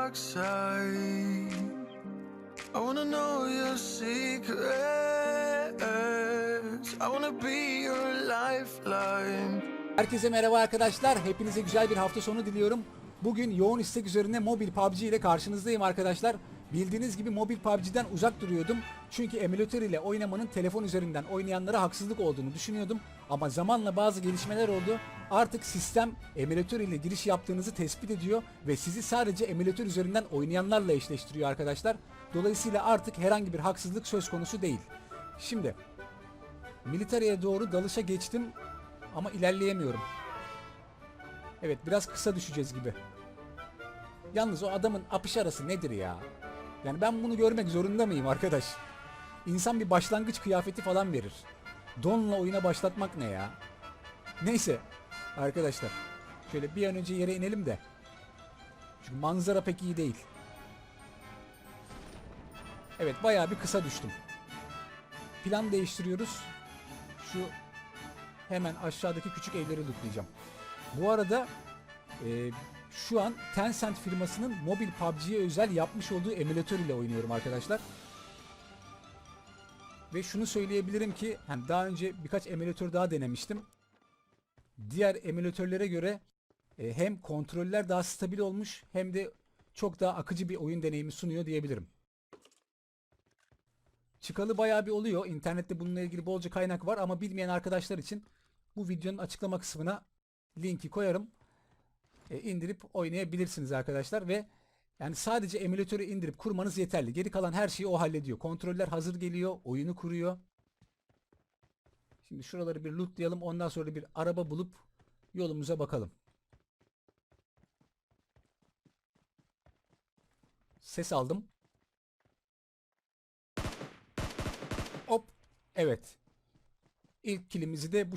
dark side. I wanna know your secrets. I wanna be your lifeline. Herkese merhaba arkadaşlar. Hepinize güzel bir hafta sonu diliyorum. Bugün yoğun istek üzerine mobil PUBG ile karşınızdayım arkadaşlar. Bildiğiniz gibi mobil PUBG'den uzak duruyordum. Çünkü emülatör ile oynamanın telefon üzerinden oynayanlara haksızlık olduğunu düşünüyordum. Ama zamanla bazı gelişmeler oldu. Artık sistem emülatör ile giriş yaptığınızı tespit ediyor ve sizi sadece emülatör üzerinden oynayanlarla eşleştiriyor arkadaşlar. Dolayısıyla artık herhangi bir haksızlık söz konusu değil. Şimdi militariye doğru dalışa geçtim ama ilerleyemiyorum. Evet biraz kısa düşeceğiz gibi. Yalnız o adamın apış arası nedir ya? Yani ben bunu görmek zorunda mıyım arkadaş? İnsan bir başlangıç kıyafeti falan verir. Donla oyuna başlatmak ne ya? Neyse arkadaşlar. Şöyle bir an önce yere inelim de. Çünkü manzara pek iyi değil. Evet bayağı bir kısa düştüm. Plan değiştiriyoruz. Şu hemen aşağıdaki küçük evleri lootlayacağım. Bu arada e, şu an Tencent firmasının mobil PUBG'ye özel yapmış olduğu emülatör ile oynuyorum arkadaşlar. Ve şunu söyleyebilirim ki hani daha önce birkaç emülatör daha denemiştim. Diğer emülatörlere göre e, hem kontroller daha stabil olmuş hem de çok daha akıcı bir oyun deneyimi sunuyor diyebilirim. Çıkalı bayağı bir oluyor. İnternette bununla ilgili bolca kaynak var ama bilmeyen arkadaşlar için bu videonun açıklama kısmına linki koyarım. E, indirip oynayabilirsiniz arkadaşlar ve yani sadece emülatörü indirip kurmanız yeterli. Geri kalan her şeyi o hallediyor. Kontroller hazır geliyor, oyunu kuruyor. Şimdi şuraları bir lootlayalım. Ondan sonra bir araba bulup yolumuza bakalım. Ses aldım. Hop. Evet. İlk kilimizi de bu.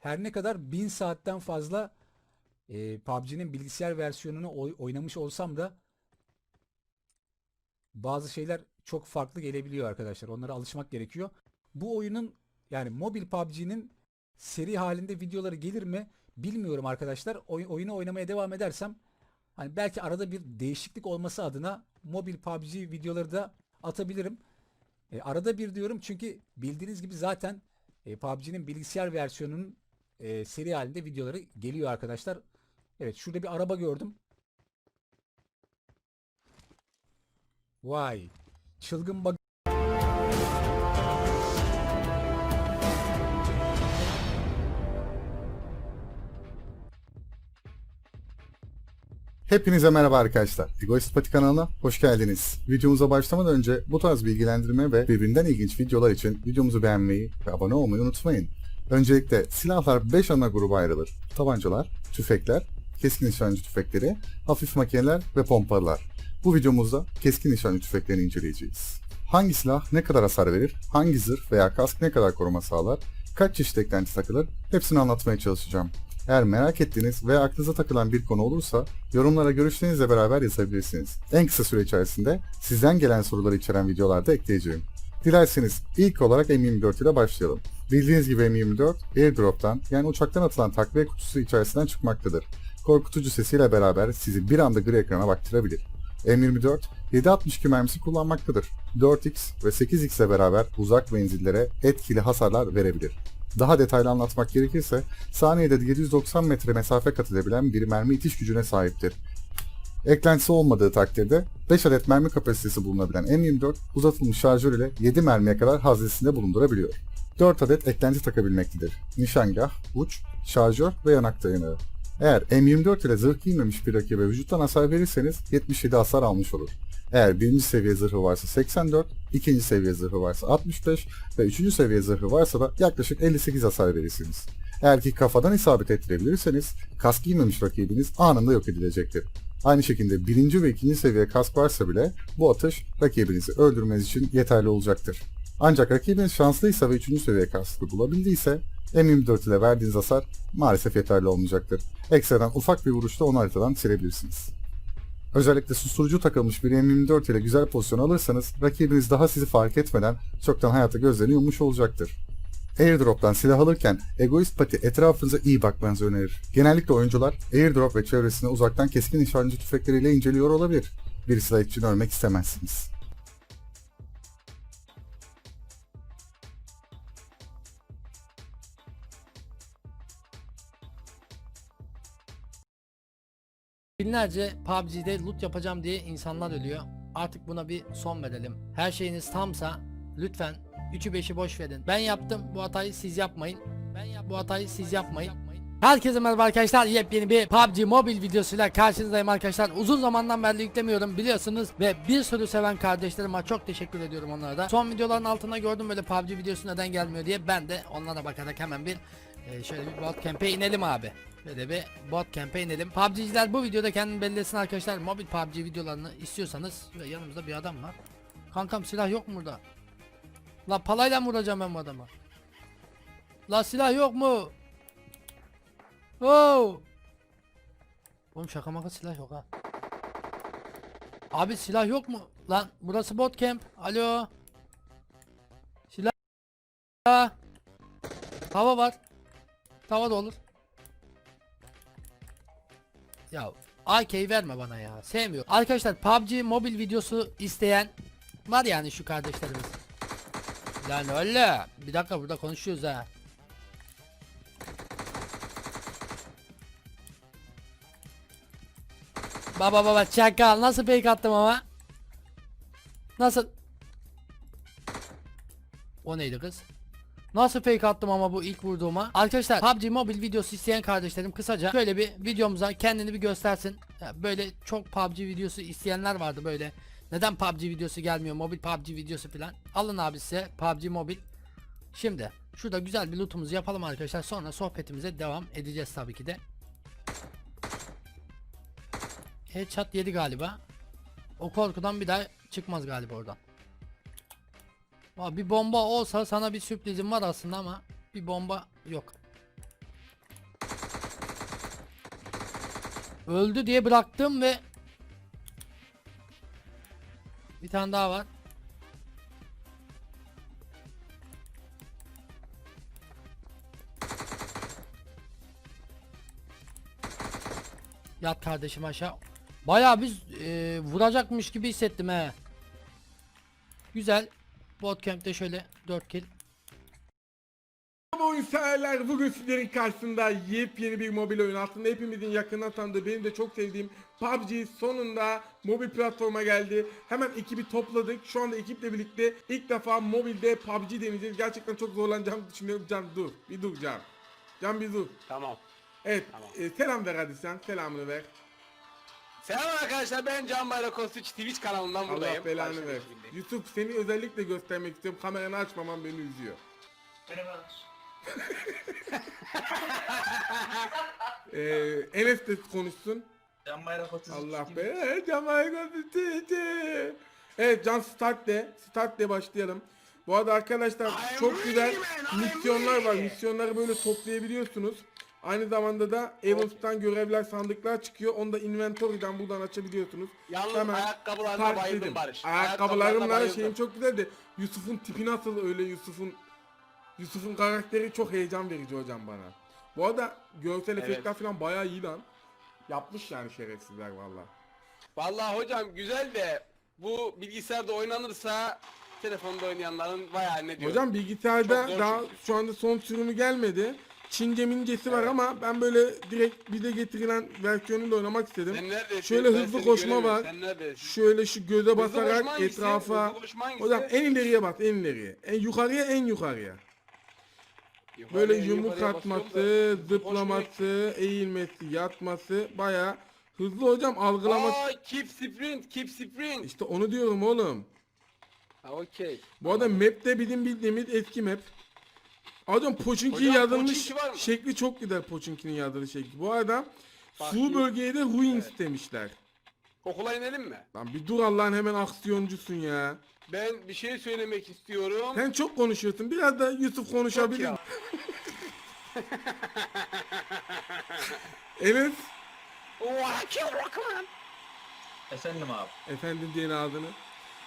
Her ne kadar 1000 saatten fazla e, PUBG'nin bilgisayar versiyonunu oy- oynamış olsam da bazı şeyler çok farklı gelebiliyor arkadaşlar. Onlara alışmak gerekiyor. Bu oyunun yani mobil PUBG'nin seri halinde videoları gelir mi bilmiyorum arkadaşlar. Oy- oyunu oynamaya devam edersem hani belki arada bir değişiklik olması adına mobil PUBG videoları da atabilirim. E, arada bir diyorum çünkü bildiğiniz gibi zaten e, PUBG'nin bilgisayar versiyonunun e, seri halinde videoları geliyor arkadaşlar. Evet şurada bir araba gördüm. Vay. Çılgın bak. Hepinize merhaba arkadaşlar. Egoist Pati kanalına hoş geldiniz. Videomuza başlamadan önce bu tarz bilgilendirme ve birbirinden ilginç videolar için videomuzu beğenmeyi ve abone olmayı unutmayın. Öncelikle silahlar 5 ana gruba ayrılır. Tabancalar, tüfekler, keskin nişancı tüfekleri, hafif makineler ve pompalılar. Bu videomuzda keskin nişancı tüfeklerini inceleyeceğiz. Hangi silah ne kadar hasar verir, hangi zırh veya kask ne kadar koruma sağlar, kaç çeşit eklenti takılır hepsini anlatmaya çalışacağım. Eğer merak ettiğiniz veya aklınıza takılan bir konu olursa yorumlara görüşlerinizle beraber yazabilirsiniz. En kısa süre içerisinde sizden gelen soruları içeren videolarda ekleyeceğim. Dilerseniz ilk olarak M24 ile başlayalım. Bildiğiniz gibi M24 airdrop'tan yani uçaktan atılan takviye kutusu içerisinden çıkmaktadır. Korkutucu sesiyle beraber sizi bir anda gri ekrana baktırabilir. M24 7.62 mermisi kullanmaktadır. 4x ve 8x ile beraber uzak menzillere etkili hasarlar verebilir. Daha detaylı anlatmak gerekirse saniyede 790 metre mesafe kat edebilen bir mermi itiş gücüne sahiptir. Eklentisi olmadığı takdirde 5 adet mermi kapasitesi bulunabilen M24 uzatılmış şarjör ile 7 mermiye kadar haznesinde bulundurabiliyor. 4 adet eklenti takabilmektedir. Nişangah, uç, şarjör ve yanak dayanığı. Eğer M24 ile zırh giymemiş bir rakibe vücuttan hasar verirseniz 77 hasar almış olur. Eğer birinci seviye zırhı varsa 84, ikinci seviye zırhı varsa 65 ve üçüncü seviye zırhı varsa da yaklaşık 58 hasar verirsiniz. Eğer ki kafadan isabet ettirebilirseniz kask giymemiş rakibiniz anında yok edilecektir. Aynı şekilde birinci ve ikinci seviye kask varsa bile bu atış rakibinizi öldürmeniz için yeterli olacaktır. Ancak rakibiniz şanslıysa ve üçüncü seviye kaskı bulabildiyse M24 ile verdiğiniz hasar maalesef yeterli olmayacaktır. Ekstradan ufak bir vuruşta onu haritadan silebilirsiniz. Özellikle susturucu takılmış bir M24 ile güzel pozisyon alırsanız rakibiniz daha sizi fark etmeden çoktan hayata gözlerini yummuş olacaktır. Airdrop'tan silah alırken Egoist Pati etrafınıza iyi bakmanızı önerir. Genellikle oyuncular Airdrop ve çevresini uzaktan keskin nişancı tüfekleriyle inceliyor olabilir. Bir silah için ölmek istemezsiniz. Binlerce PUBG'de loot yapacağım diye insanlar ölüyor. Artık buna bir son verelim. Her şeyiniz tamsa lütfen 3'ü 5'i boş verin. Ben yaptım bu hatayı siz yapmayın. Ben yap bu hatayı siz yapmayın. Herkese merhaba arkadaşlar. Yepyeni bir PUBG mobil videosuyla karşınızdayım arkadaşlar. Uzun zamandan beri yüklemiyorum biliyorsunuz ve bir sürü seven kardeşlerime çok teşekkür ediyorum onlara da. Son videoların altına gördüm böyle PUBG videosu neden gelmiyor diye ben de onlara bakarak hemen bir e, şöyle bir bot camp'e inelim abi. Böyle bir bot camp'e inelim. PUBG'ciler bu videoda kendini belli etsin arkadaşlar. Mobil PUBG videolarını istiyorsanız ve yanımızda bir adam var. Kankam silah yok mu burada? La palayla mı vuracağım ben bu adamı? La silah yok mu? Oh! Oğlum şaka maka silah yok ha. Abi silah yok mu? Lan burası bot camp. Alo. Silah. Tava var. Tava da olur. Ya AK'yi verme bana ya. Sevmiyorum. Arkadaşlar PUBG mobil videosu isteyen var yani şu kardeşlerimiz. Lan öyle. Bir dakika burada konuşuyoruz ha. Baba baba çakal nasıl fake attım ama? Nasıl? O neydi kız? Nasıl fake attım ama bu ilk vurduğuma? Arkadaşlar PUBG mobil videosu isteyen kardeşlerim kısaca şöyle bir videomuza kendini bir göstersin. Böyle çok PUBG videosu isteyenler vardı böyle. Neden PUBG videosu gelmiyor? Mobil PUBG videosu falan. Alın abi size PUBG mobil. Şimdi şurada güzel bir lootumuzu yapalım arkadaşlar. Sonra sohbetimize devam edeceğiz tabii ki de. Headshot yedi galiba. O korkudan bir daha çıkmaz galiba oradan. Bir bomba olsa sana bir sürprizim var aslında ama bir bomba yok. Öldü diye bıraktım ve bir tane daha var. Yat kardeşim aşağı. Bayağı biz e, vuracakmış gibi hissettim he. Güzel. Bootcamp'te şöyle 4 kill. Oyun severler. Bugün sizlerin karşısında yepyeni bir mobil oyun. Aslında hepimizin yakından tanıdığı, benim de çok sevdiğim PUBG sonunda mobil platforma geldi. Hemen ekibi topladık. Şu anda ekiple birlikte ilk defa mobilde PUBG deneyeceğiz. Gerçekten çok zorlanacağımı düşünüyorum. Can dur. Bir dur Can. Can bir dur. Tamam. Evet. Tamam. e, selam ver hadi sen. Selamını ver. Selam arkadaşlar ben Can Bayrak Kostiç Twitch kanalından buradayım. Allah belanı ver. Yusuf seni özellikle göstermek istiyorum. Kameranı açmaman beni üzüyor. Ee, Enes de konuşsun. Can Bayrak 33 Allah be. Cemal Gazeteci. Evet Can start de. Start de başlayalım. Bu arada arkadaşlar I'm çok güzel misyonlar var. Misyonları böyle toplayabiliyorsunuz. Aynı zamanda da Evans'tan görevler sandıklar çıkıyor. Onu da inventory'den buradan açabiliyorsunuz. Yalnız Hemen ayakkabılarına bayıldım dedim. Barış. Ayakkabılarımla şeyim çok güzeldi. Yusuf'un tipi nasıl öyle Yusuf'un Yusuf'un karakteri çok heyecan verici hocam bana. Bu arada görsel Evet. efektler falan bayağı iyi lan. Yapmış yani şerefsizler valla. Vallahi hocam güzel de bu bilgisayarda oynanırsa telefonda oynayanların bayağı ne diyor. Hocam bilgisayarda daha çünkü. şu anda son sürümü gelmedi. Çince mincesi var Evet. ama ben böyle direkt bize getirilen versiyonuyla oynamak istedim. Şöyle Ben hızlı koşma var. Şöyle şu göze Hızlı basarak etrafa. Hocam en ileriye bas en ileriye. En yukarıya en yukarıya. Böyle yumruk atması, zıplaması, eğilmesi, yatması baya hızlı hocam algılaması. Aa, keep sprint, keep sprint. İşte onu diyorum oğlum. Ha, okey. Bu arada map'te bizim bildiğimiz eski map. Hocam Hocam, yazılmış Pochinki var mı? şekli çok güzel Pochinki'nin yazılı şekli. Bu arada Bak, su iyi. bölgeye de ruins demişler. Okula inelim mi? Lan bir dur Allah'ın hemen aksiyoncusun ya. Ben bir şey söylemek istiyorum. Sen çok konuşuyorsun. Biraz da Yusuf konuşabilir. Rocky Rockman. Efendim abi. efendim diyen ağzını.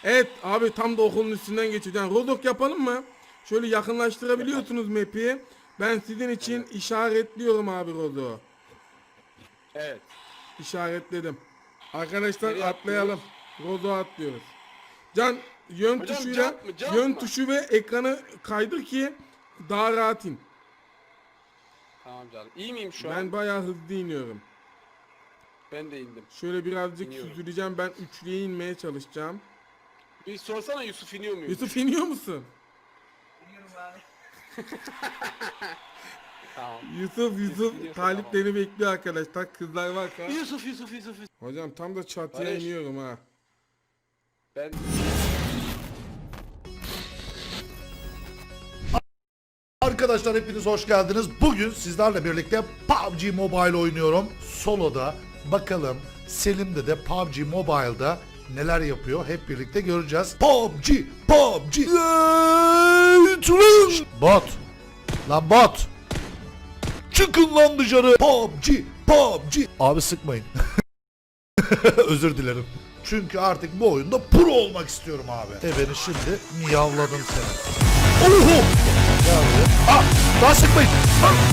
Evet abi tam da okulun üstünden geçiyor. Yani Rodok yapalım mı? Şöyle yakınlaştırabiliyorsunuz map'i. Ben sizin için işaretliyorum abi Rozo. Evet. İşaretledim. Arkadaşlar Nereye atlayalım. Rozo atlıyoruz. Can yön Hocam, tuşuyla jump mı, jump yön mı? tuşu ve ekranı kaydır ki daha rahat in. Tamam canım. İyi miyim şu an? Ben bayağı hızlı iniyorum. Ben de indim. Şöyle birazcık İniyorum. süzüleceğim. Ben üçlüye inmeye çalışacağım. Bir sorsana Yusuf iniyor muyum? Yusuf iniyor musun? Bilmiyorum abi. Tamam. Yusuf Yusuf iniyorsa Talip tamam. beni bekliyor arkadaşlar. Kızlar varsa. Yusuf Yusuf Yusuf Yusuf. Hocam tam da çatıya Barış. iniyorum ha. Ben Arkadaşlar hepiniz hoş geldiniz. Bugün sizlerle birlikte PUBG Mobile oynuyorum. Solo'da bakalım Selim'de de PUBG Mobile'da neler yapıyor hep birlikte göreceğiz. PUBG, PUBG. Bot. Lan bot. Çıkın lan dışarı. PUBG, PUBG. Abi sıkmayın. Özür dilerim. Çünkü artık bu oyunda pro olmak istiyorum abi. E beni şimdi miyavladın seni. Oho! Ah! Daha sıkmayın.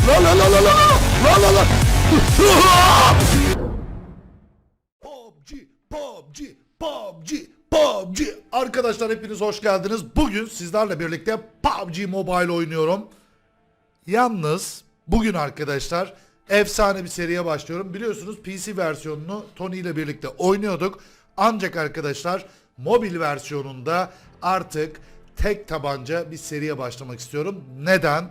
La la la la la. La la la. PUBG, PUBG, PUBG, PUBG. Arkadaşlar hepiniz hoş geldiniz. Bugün sizlerle birlikte PUBG Mobile oynuyorum. Yalnız bugün arkadaşlar efsane bir seriye başlıyorum. Biliyorsunuz PC versiyonunu Tony ile birlikte oynuyorduk. Ancak arkadaşlar mobil versiyonunda artık tek tabanca bir seriye başlamak istiyorum. Neden?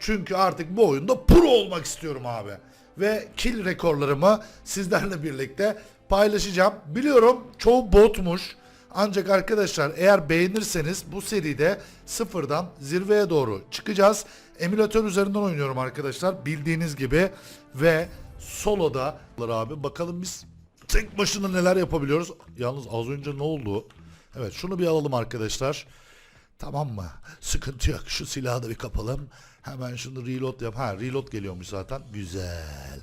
Çünkü artık bu oyunda pro olmak istiyorum abi. Ve kill rekorlarımı sizlerle birlikte paylaşacağım. Biliyorum çoğu botmuş. Ancak arkadaşlar eğer beğenirseniz bu seride sıfırdan zirveye doğru çıkacağız. Emülatör üzerinden oynuyorum arkadaşlar bildiğiniz gibi ve soloda abi bakalım biz tek başına neler yapabiliyoruz. Yalnız az önce ne oldu? Evet şunu bir alalım arkadaşlar. Tamam mı? Sıkıntı yok. Şu silahı da bir kapalım. Hemen şunu reload yap. Ha reload geliyormuş zaten. Güzel.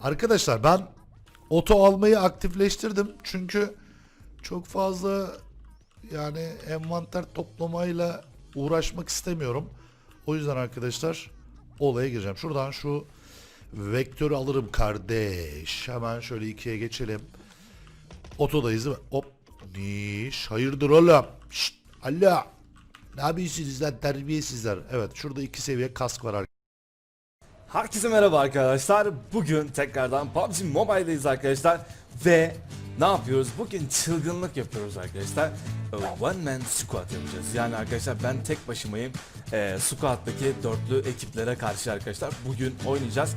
Arkadaşlar ben oto almayı aktifleştirdim. Çünkü çok fazla yani envanter toplamayla uğraşmak istemiyorum. O yüzden arkadaşlar olaya gireceğim. Şuradan şu vektörü alırım kardeş. Hemen şöyle ikiye geçelim. Otodayız değil mi? Hop. Niş. Hayırdır oğlum? Şşt. Alo. Ne yapıyorsunuz lan terbiyesizler? Evet şurada iki seviye kask var arkadaşlar. Herkese merhaba arkadaşlar. Bugün tekrardan PUBG Mobile'deyiz arkadaşlar ve ne yapıyoruz? Bugün çılgınlık yapıyoruz arkadaşlar. Ee, One man squad yapacağız. Yani arkadaşlar ben tek başımayım. Ee, squad'daki dörtlü ekiplere karşı arkadaşlar bugün oynayacağız.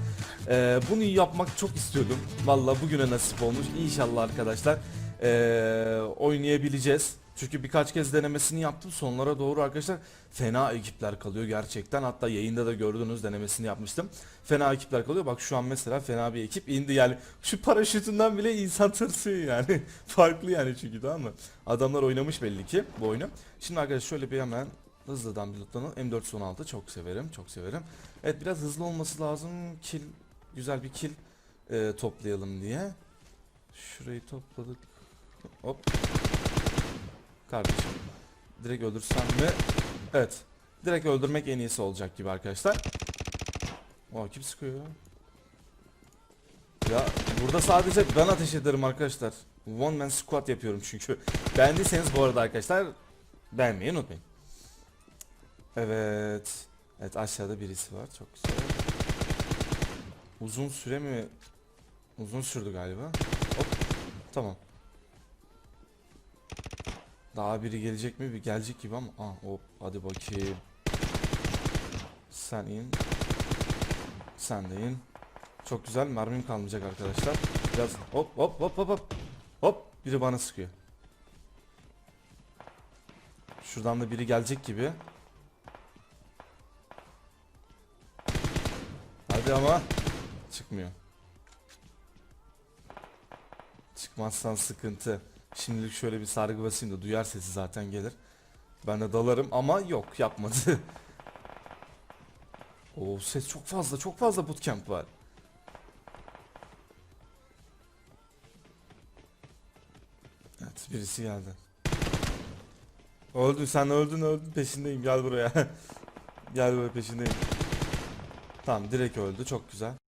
Ee, bunu yapmak çok istiyordum. Valla bugüne nasip olmuş. İnşallah arkadaşlar ee, oynayabileceğiz. Çünkü birkaç kez denemesini yaptım. Sonlara doğru arkadaşlar fena ekipler kalıyor gerçekten. Hatta yayında da gördünüz denemesini yapmıştım. Fena ekipler kalıyor. Bak şu an mesela fena bir ekip indi yani. Şu paraşütünden bile insan tırsıyor yani. Farklı yani çünkü tamam mı? Adamlar oynamış belli ki bu oyunu. Şimdi arkadaşlar şöyle bir hemen hızlıdan bir lootlanalım. M416 çok severim. Çok severim. Evet biraz hızlı olması lazım. Kill güzel bir kill e, toplayalım diye. Şurayı topladık. Hop. Kardeşim. Direkt öldürsem mi? Evet. Direkt öldürmek en iyisi olacak gibi arkadaşlar. O kim sıkıyor? Ya burada sadece ben ateş ederim arkadaşlar. One man squat yapıyorum çünkü. Beğendiyseniz bu arada arkadaşlar beğenmeyi unutmayın. Evet. Evet aşağıda birisi var. Çok güzel. Uzun süre mi? Uzun sürdü galiba. Hop. Tamam. Daha biri gelecek mi? Bir gelecek gibi ama. Aa, hop hadi bakayım. Sen in. Sen de in. Çok güzel mermim kalmayacak arkadaşlar. Biraz hop hop hop hop hop. Hop biri bana sıkıyor. Şuradan da biri gelecek gibi. Hadi ama çıkmıyor. Çıkmazsan sıkıntı. Şimdilik şöyle bir sargı basayım da duyar sesi zaten gelir. Ben de dalarım ama yok yapmadı. o ses çok fazla çok fazla bootcamp var. Evet birisi geldi. Öldün sen öldün öldün peşindeyim gel buraya. gel buraya peşindeyim. Tamam direkt öldü çok güzel.